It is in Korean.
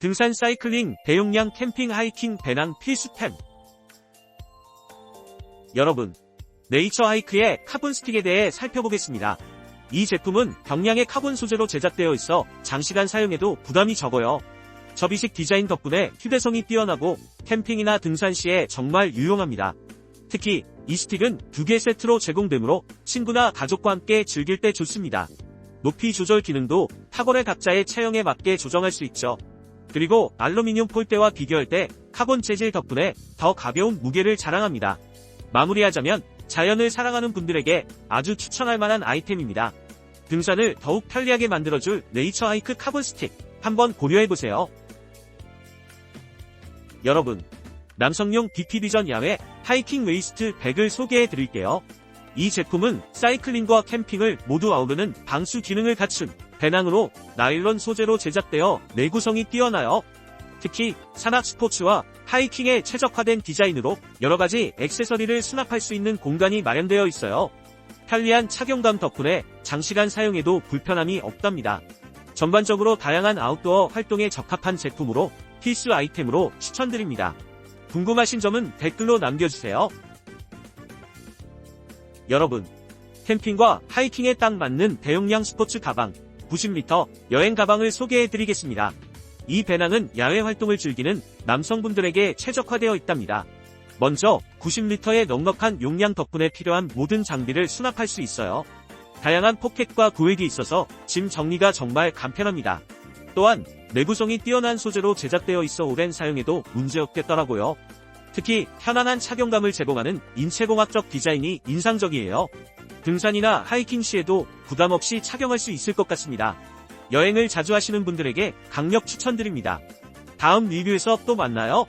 등산 사이클링 대용량 캠핑 하이킹 배낭 필수템 여러분 네이처 하이크의 카본 스틱에 대해 살펴보겠습니다. 이 제품은 경량의 카본 소재로 제작되어 있어 장시간 사용해도 부담이 적어요. 접이식 디자인 덕분에 휴대성이 뛰어나고 캠핑이나 등산 시에 정말 유용합니다. 특히 이 스틱은 두 개 세트로 제공되므로 친구나 가족과 함께 즐길 때 좋습니다. 높이 조절 기능도 탁월의 각자의 체형에 맞게 조정할 수 있죠. 그리고 알루미늄 폴대와 비교할 때 카본 재질 덕분에 더 가벼운 무게를 자랑합니다. 마무리하자면 자연을 사랑하는 분들에게 아주 추천할 만한 아이템입니다. 등산을 더욱 편리하게 만들어줄 네이처 하이크 카본 스틱 한번 고려해보세요. 여러분, 남성용 DP비전 야외 하이킹 웨이스트 백을 소개해드릴게요. 이 제품은 사이클링과 캠핑을 모두 아우르는 방수 기능을 갖춘 배낭으로 나일론 소재로 제작되어 내구성이 뛰어나요. 특히 산악 스포츠와 하이킹에 최적화된 디자인으로 여러가지 액세서리를 수납할 수 있는 공간이 마련되어 있어요. 편리한 착용감 덕분에 장시간 사용해도 불편함이 없답니다. 전반적으로 다양한 아웃도어 활동에 적합한 제품으로 필수 아이템으로 추천드립니다. 궁금하신 점은 댓글로 남겨주세요. 여러분, 캠핑과 하이킹에 딱 맞는 대용량 스포츠 가방 90m 여행 가방을 소개해드리겠습니다. 이 배낭은 야외 활동을 즐기는 남성분들에게 최적화되어 있답니다. 먼저 90리터의 넉넉한 용량 덕분에 필요한 모든 장비를 수납할 수 있어요. 다양한 포켓과 구획이 있어서 짐 정리가 정말 간편합니다. 또한 내구성이 뛰어난 소재로 제작되어 있어 오랜 사용해도 문제없겠더라고요. 특히 편안한 착용감을 제공하는 인체공학적 디자인이 인상적이에요. 등산이나 하이킹 시에도 부담 없이 착용할 수 있을 것 같습니다. 여행을 자주 하시는 분들에게 강력 추천드립니다. 다음 리뷰에서 또 만나요.